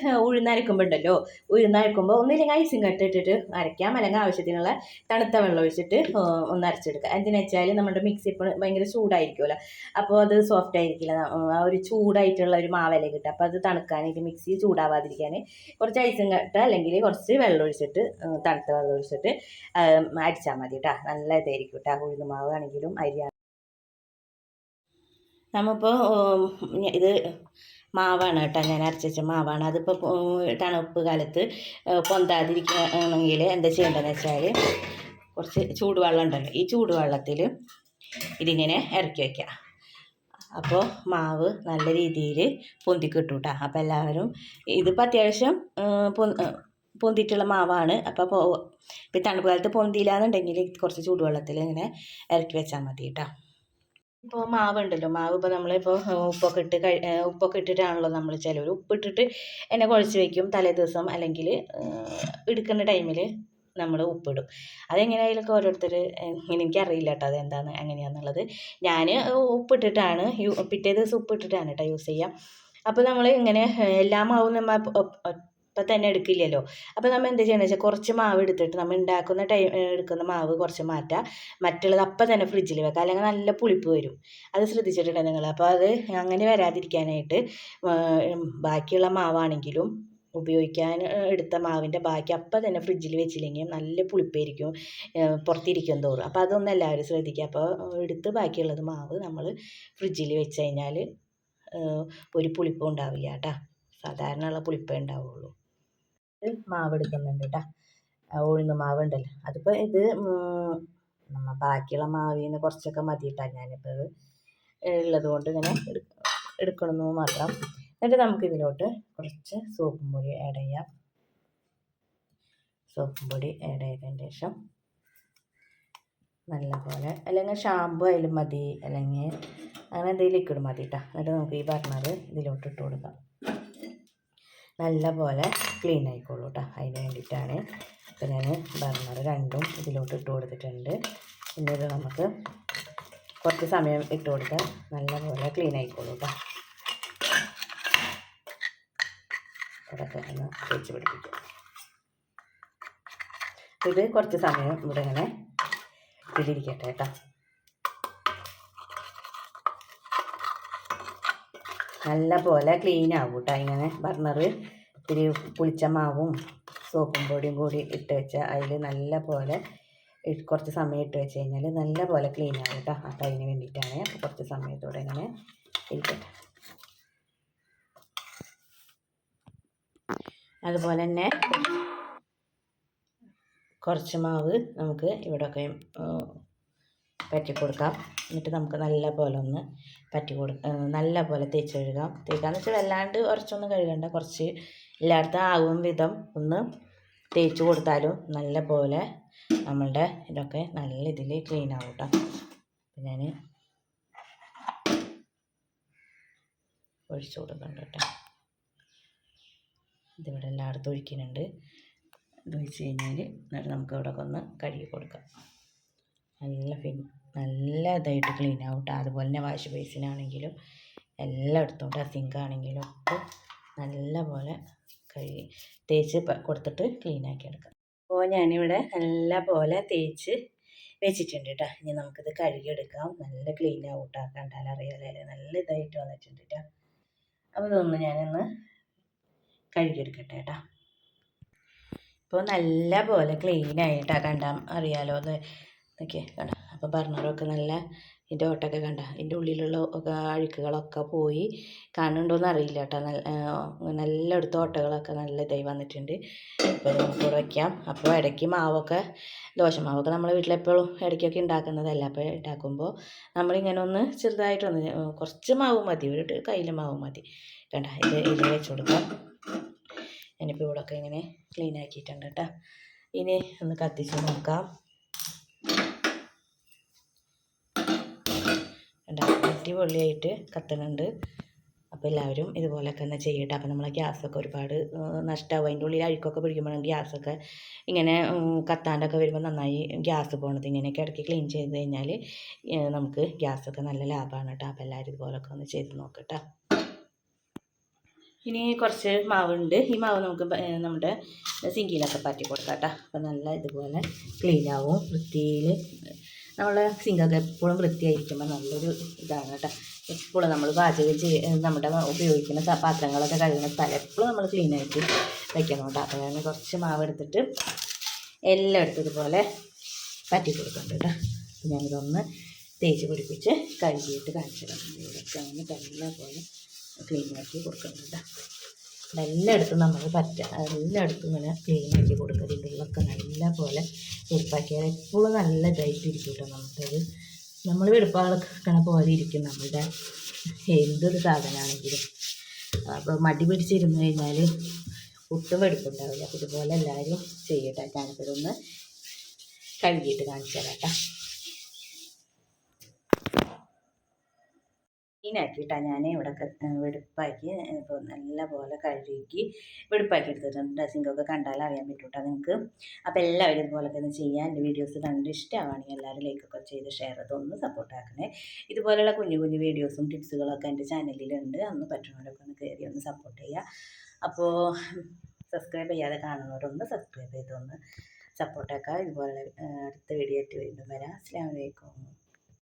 അരക്കുമ്പോൾ ഉണ്ടല്ലോ ഉഴുന്ന് അരക്കുമ്പോൾ ഒന്നില്ലെങ്കിൽ ഐസിങ് കട്ടിട്ടിട്ട് അരയ്ക്കാം. അല്ലെങ്കിൽ ആവശ്യത്തിനുള്ള തണുത്ത വെള്ളം ഒഴിച്ചിട്ട് ഒന്ന് അരച്ചെടുക്കുക. എന്തിനാ വെച്ചാൽ നമ്മുടെ മിക്സി ഇപ്പോൾ ഭയങ്കര ചൂടായിരിക്കുമല്ലോ അപ്പോൾ അത് സോഫ്റ്റ് ആയിരിക്കില്ല. ആ ഒരു ചൂടായിട്ടുള്ള ഒരു മാവല കിട്ടുക. അപ്പോൾ അത് തണുക്കാനായിട്ട് മിക്സി ചൂടാവാതിരിക്കാൻ കുറച്ച് ഐസിങ് കട്ട അല്ലെങ്കിൽ കുറച്ച് വെള്ളം ഒഴിച്ചിട്ട് തണുത്ത വെള്ളം ഒഴിച്ചിട്ട് അടിച്ചാൽ മതി കേട്ടോ. നല്ല ഇതായിരിക്കും കേട്ടോ. ഉഴുന്ന് മാവ് ആണെങ്കിലും അരി നമ്മളിപ്പോൾ ഇത് മാവാണ് കേട്ടോ. ഞാൻ അരച്ച് മാവാണ്. അതിപ്പോൾ തണുപ്പ് കാലത്ത് പൊന്താതിരിക്കണമെങ്കിൽ എന്താ ചെയ്യേണ്ടതെന്ന് വെച്ചാൽ കുറച്ച് ചൂടുവെള്ളം ഉണ്ടല്ലോ. ഈ ചൂടുവെള്ളത്തിൽ ഇതിങ്ങനെ ഇറക്കി വയ്ക്കുക അപ്പോൾ മാവ് നല്ല രീതിയിൽ പൊന്തി കിട്ടും കേട്ടോ അപ്പോൾ എല്ലാവരും ഇതിപ്പോൾ അത്യാവശ്യം പൊന്തിയിട്ടുള്ള മാവാണ്. അപ്പോൾ ഇപ്പോൾ തണുപ്പ് കാലത്ത് പൊന്തിയില്ല എന്നുണ്ടെങ്കിൽ കുറച്ച് ചൂടുവെള്ളത്തിൽ ഇങ്ങനെ ഇറക്കി വെച്ചാൽ മതി കേട്ടോ ഇപ്പോൾ മാവ് ഉണ്ടല്ലോ മാവ് ഇപ്പോൾ നമ്മളിപ്പോൾ ഉപ്പൊക്കെ ഇട്ട് കഴി ഉപ്പൊക്കെ ഇട്ടിട്ടാണല്ലോ നമ്മൾ ചിലർ ഉപ്പിട്ടിട്ട് എന്നെ കുഴച്ച് വയ്ക്കും തലേ ദിവസം അല്ലെങ്കിൽ എടുക്കുന്ന ടൈമിൽ നമ്മൾ ഉപ്പിടും. അതെങ്ങനെയായാലൊക്കെ ഓരോരുത്തർ എനിക്കറിയില്ല കേട്ടോ അതെന്താണ് എങ്ങനെയാണെന്നുള്ളത് ഞാൻ ഉപ്പിട്ടിട്ടാണ് പിറ്റേ ദിവസം ഉപ്പിട്ടിട്ടാണ് കേട്ടോ യൂസ് ചെയ്യുക അപ്പോൾ നമ്മൾ ഇങ്ങനെ എല്ലാ മാവും നമ്മൾ ഇപ്പം തന്നെ എടുക്കില്ലല്ലോ. അപ്പോൾ നമ്മൾ എന്താ ചെയ്യണമെന്ന് വെച്ചാൽ കുറച്ച് മാവ് എടുത്തിട്ട് നമ്മൾ ഉണ്ടാക്കുന്ന ടൈം എടുക്കുന്ന മാവ് കുറച്ച് മാറ്റുക മറ്റുള്ളത് അപ്പം തന്നെ ഫ്രിഡ്ജിൽ വെക്കുക അല്ലെങ്കിൽ നല്ല പുളിപ്പ് വരും. അത് ശ്രദ്ധിച്ചിട്ടുണ്ട് നിങ്ങൾ? അപ്പോൾ അത് അങ്ങനെ വരാതിരിക്കാനായിട്ട് ബാക്കിയുള്ള മാവാണെങ്കിലും ഉപയോഗിക്കാൻ എടുത്ത മാവിന്റെ ബാക്കി അപ്പം തന്നെ ഫ്രിഡ്ജിൽ വെച്ചില്ലെങ്കിൽ നല്ല പുളിപ്പായിരിക്കും പുറത്തിരിക്കും തോറും. അപ്പോൾ അതൊന്നും എല്ലാവരും ശ്രദ്ധിക്കുക. അപ്പോൾ എടുത്ത് ബാക്കിയുള്ളത് മാവ് നമ്മൾ ഫ്രിഡ്ജിൽ വെച്ച് കഴിഞ്ഞാൽ ഒരു പുളിപ്പും ഉണ്ടാവില്ല കേട്ടോ. സാധാരണ ഉള്ള പുളിപ്പേ ഉണ്ടാവുള്ളൂ. മാവ് എടുക്കുന്നുണ്ട് കേട്ടോ ഉഴുന്ന് മാവ് ഉണ്ടല്ലോ അതിപ്പോൾ ഇത് നമ്മ ബാക്കിയുള്ള മാവിൽ നിന്ന് കുറച്ചൊക്കെ മതി കേട്ടോ ഞാനിപ്പോൾ ഇത് ഉള്ളത് കൊണ്ട് ഇങ്ങനെ എടുക്കണമെന്ന് മാത്രം. എന്നിട്ട് നമുക്ക് ഇതിലോട്ട് കുറച്ച് സോപ്പും പൊടി ആഡ് ചെയ്യാം. സോപ്പും പൊടി ആഡ് ചെയ്തതിന് ശേഷം നല്ലപോലെ അല്ലെങ്കിൽ ഷാമ്പു ആയാലും മതി അല്ലെങ്കിൽ അങ്ങനെ എന്തെങ്കിലും ലിക്വിഡ് മതി കേട്ടോ എന്നിട്ട് നമുക്ക് ഈ ബർണർ ഇതിലോട്ട് ഇട്ട് കൊടുക്കാം. നല്ലപോലെ ക്ലീൻ ആയിക്കോളൂ കേട്ടോ അതിന് വേണ്ടിയിട്ടാണ് അപ്പോൾ ഞാൻ ബർണർ രണ്ടും ഇതിലോട്ട് ഇട്ട് കൊടുത്തിട്ടുണ്ട്. പിന്നെ നമുക്ക് കുറച്ച് സമയം ഇട്ട് കൊടുത്താൽ നല്ലപോലെ ക്ലീൻ ആയിക്കോളൂ കേട്ടോ ഒന്ന് തേച്ച് പിടിപ്പിക്കും. ഇത് കുറച്ച് സമയം ഇവിടെ ഇങ്ങനെ ഇതിലിരിക്കട്ടെ കേട്ടോ നല്ല പോലെ ക്ലീൻ ആവും കേട്ടോ ഇങ്ങനെ ബർണർ ഇത്തിരി പുളിച്ച മാവും സോപ്പും പൊടിയും കൂടി ഇട്ട് വെച്ചാൽ അതിൽ നല്ല പോലെ കുറച്ച് സമയം ഇട്ട് വെച്ച് കഴിഞ്ഞാൽ നല്ല പോലെ ക്ലീൻ ആവും കേട്ടോ അപ്പോൾ അതിന് വേണ്ടിയിട്ടാണ് കുറച്ച് സമയത്തോടെ ഇങ്ങനെ ഇരിക്കട്ടെ. അതുപോലെ തന്നെ കുറച്ച് മാവ് നമുക്ക് ഇവിടെയൊക്കെ പറ്റി കൊടുക്കാം. എന്നിട്ട് നമുക്ക് നല്ല പോലെ ഒന്ന് പറ്റി കൊടു നല്ല പോലെ തേച്ച് കഴുകാം. തേക്കാന്ന് വെച്ചാൽ വല്ലാണ്ട് കുറച്ചൊന്നും കഴുകണ്ട. കുറച്ച് എല്ലായിടത്തും ആകും വിധം ഒന്ന് തേച്ച് കൊടുത്താലും നല്ല പോലെ നമ്മളുടെ ഇതൊക്കെ നല്ല ഇതിൽ ക്ലീൻ ആവും കേട്ടോ ഞാൻ ഒഴിച്ചു കൊടുക്കുന്നുണ്ട് കേട്ടോ ഇതിവിടെ എല്ലായിടത്തും ഒഴിക്കുന്നുണ്ട്. ഇത് ഒഴിച്ച് കഴിഞ്ഞാൽ എന്നിട്ട് നമുക്ക് ഇവിടെ ഒന്ന് കഴുകി കൊടുക്കാം. നല്ല ഫിൻ നല്ല ഇതായിട്ട് ക്ലീൻ ആവട്ടെ. അതുപോലെ തന്നെ വാഷ് ബേസിനാണെങ്കിലും എല്ലായിടത്തും സിങ്ക് ആണെങ്കിലും ഒക്കെ നല്ല പോലെ കഴുകി തേച്ച് കൊടുത്തിട്ട് ക്ലീൻ ആക്കി എടുക്കാം. അപ്പോൾ ഞാനിവിടെ നല്ല പോലെ തേച്ച് വെച്ചിട്ടുണ്ട് കേട്ടോ ഇനി നമുക്കിത് കഴുകിയെടുക്കാം. നല്ല ക്ലീൻ ആവും കേട്ടോ കണ്ടാൽ അറിയാലേ നല്ല ഇതായിട്ട് വന്നിട്ടുണ്ട് കേട്ടോ അപ്പോൾ ഇതൊന്ന് ഞാനൊന്ന് കഴുകിയെടുക്കട്ടെ കേട്ടോ ഇപ്പോൾ നല്ല പോലെ ക്ലീൻ ആയിട്ടാണ് കണ്ടാൽ അറിയാലോ. അത് ഓക്കെ കണ്ട? അപ്പോൾ ബർണറൊക്കെ നല്ല ഇതിന്റെ ഓട്ടൊക്കെ കണ്ട. ഇതിന്റെ ഉള്ളിലുള്ള അഴുക്കുകളൊക്കെ പോയി കാണുന്നുണ്ടോയെന്ന് അറിയില്ല കേട്ടോ നല്ല നല്ല എടുത്ത ഓട്ടകളൊക്കെ നല്ല ഇതായി വന്നിട്ടുണ്ട്. അപ്പോൾ നമുക്ക് വയ്ക്കാം അപ്പോൾ ഇടയ്ക്ക് മാവൊക്കെ ദോശമാവൊക്കെ നമ്മൾ വീട്ടിലെപ്പോഴും ഇടയ്ക്കൊക്കെ ഉണ്ടാക്കുന്നതല്ല. അപ്പോൾ ഉണ്ടാക്കുമ്പോൾ നമ്മളിങ്ങനെ ഒന്ന് ചെറുതായിട്ടൊന്ന് കുറച്ച് മാവ് മതി. ഒരു കയ്യിൽ മാവ് മതി. കണ്ട ഇത് ഇതിൽ വെച്ച് കൊടുക്കാം. ഞാനിപ്പോൾ ഇവിടെയൊക്കെ ഇങ്ങനെ ക്ലീൻ ആക്കിയിട്ടുണ്ട് കേട്ടോ. ഇനി ഒന്ന് കത്തിച്ച് നോക്കാം. അടിപൊളിയായിട്ട് കത്തുന്നുണ്ട് അപ്പോൾ എല്ലാവരും ഇതുപോലെയൊക്കെ തന്നെ ചെയ്യട്ടെ. അപ്പോൾ നമ്മളെ ഗ്യാസൊക്കെ ഒരുപാട് നഷ്ടമാവും അതിന്റെ ഉള്ളിൽ അഴുക്കൊക്കെ പിടിക്കുമ്പോഴാണ് ഗ്യാസൊക്കെ ഇങ്ങനെ കത്താണ്ടൊക്കെ വരുമ്പോൾ നന്നായി ഗ്യാസ് പോണത്. ഇങ്ങനെയൊക്കെ ഇടയ്ക്ക് ക്ലീൻ ചെയ്ത് കഴിഞ്ഞാൽ നമുക്ക് ഗ്യാസൊക്കെ നല്ല ലാഭമാണ് കേട്ടോ. അപ്പോൾ എല്ലാവരും ഇതുപോലൊക്കെ ഒന്ന് ചെയ്ത് നോക്കട്ടോ. ഇനി കുറച്ച് മാവുണ്ട്. ഈ മാവ് നമുക്ക് നമ്മുടെ സിങ്കിയിലൊക്കെ പാറ്റി കൊടുക്കാം കേട്ടോ. അപ്പം നല്ല ഇതുപോലെ ക്ലീനാവും വൃത്തിയിൽ നമ്മളെ സിങ്കൊക്കെ എപ്പോഴും വൃത്തിയായിരിക്കുമ്പോൾ നല്ലൊരു ഇതാണ് കേട്ടോ. എപ്പോഴും നമ്മൾ പാചകം ചെയ്യ നമ്മുടെ ഉപയോഗിക്കുന്ന പാത്രങ്ങളൊക്കെ കഴുകുന്ന സ്ഥലം എപ്പോഴും നമ്മൾ ക്ലീൻ ആയിട്ട് കേട്ടോ. അപ്പോൾ ഞാൻ കുറച്ച് മാവ് എടുത്തിട്ട് എല്ലായിടത്തും ഇതുപോലെ പറ്റി കൊടുക്കുന്നുണ്ട് കേട്ടോ. അപ്പോൾ ഞാനിതൊന്ന് തേച്ച് പിടിപ്പിച്ച് കഴുകിയിട്ട് കാണിച്ചിടാം എല്ലാം പോലെ ക്ലീൻ ആക്കി കൊടുക്കുന്നുണ്ട് കേട്ടോ. എല്ലായിടത്തും നമ്മൾ പറ്റ എല്ലായിടത്തും ഇങ്ങനെ ക്ലീൻ ആക്കി കൊടുക്കുക നല്ല പോലെ വെടുപ്പാക്കിയാൽ എപ്പോഴും നല്ല ഇതായിട്ട് ഇരിക്കും കേട്ടോ നമുക്കത് നമ്മൾ വെടുപ്പാളക്കണ പോലെ ഇരിക്കും നമ്മളുടെ എന്തൊരു സാധനമാണെങ്കിലും അപ്പോൾ മടി പിടിച്ചിരുന്നു കഴിഞ്ഞാൽ ഒട്ടും വെടുപ്പുണ്ടാവില്ല. അപ്പോൾ ഇതുപോലെ എല്ലാവരും ചെയ്യട്ടെ. ഞാനിപ്പോൾ കഴുകിയിട്ട് കാണിച്ചു തരാം കേട്ടോ ക്ലീനാക്കിയിട്ടാണ് ഞാൻ ഇവിടെ വെടുപ്പാക്കി ഇപ്പോൾ നല്ല പോലെ കഴുകി വെടുപ്പാക്കി എടുത്തിട്ടുണ്ട്. സിങ്കൊക്കെ കണ്ടാൽ അറിയാൻ പറ്റും കേട്ടോ നിങ്ങൾക്ക് അപ്പോൾ എല്ലാവരും ഇതുപോലൊക്കെ ഒന്ന് ചെയ്യാൻ എന്റെ വീഡിയോസ് കണ്ട് ഇഷ്ടമാണെങ്കിൽ എല്ലാവരും ലൈക്കൊക്കെ ചെയ്ത് ഷെയർ ചെയ്ത് ഒന്ന് സപ്പോർട്ട് ആക്കണേ. ഇതുപോലെയുള്ള കുഞ്ഞു കുഞ്ഞു വീഡിയോസും ടിപ്സുകളൊക്കെ എന്റെ ചാനലിലുണ്ട് അന്ന് പറ്റുന്നവരൊക്കെ ഒന്ന് കയറി ഒന്ന് സപ്പോർട്ട് ചെയ്യുക അപ്പോൾ സബ്സ്ക്രൈബ് ചെയ്യാതെ കാണുന്നവരൊന്ന് സബ്സ്ക്രൈബ് ചെയ്തൊന്ന് സപ്പോർട്ടാക്കുക ഇതുപോലെ അടുത്ത വീഡിയോ ആയിട്ട് വീണ്ടും വരാം. അസ്സാം വലൈക്കും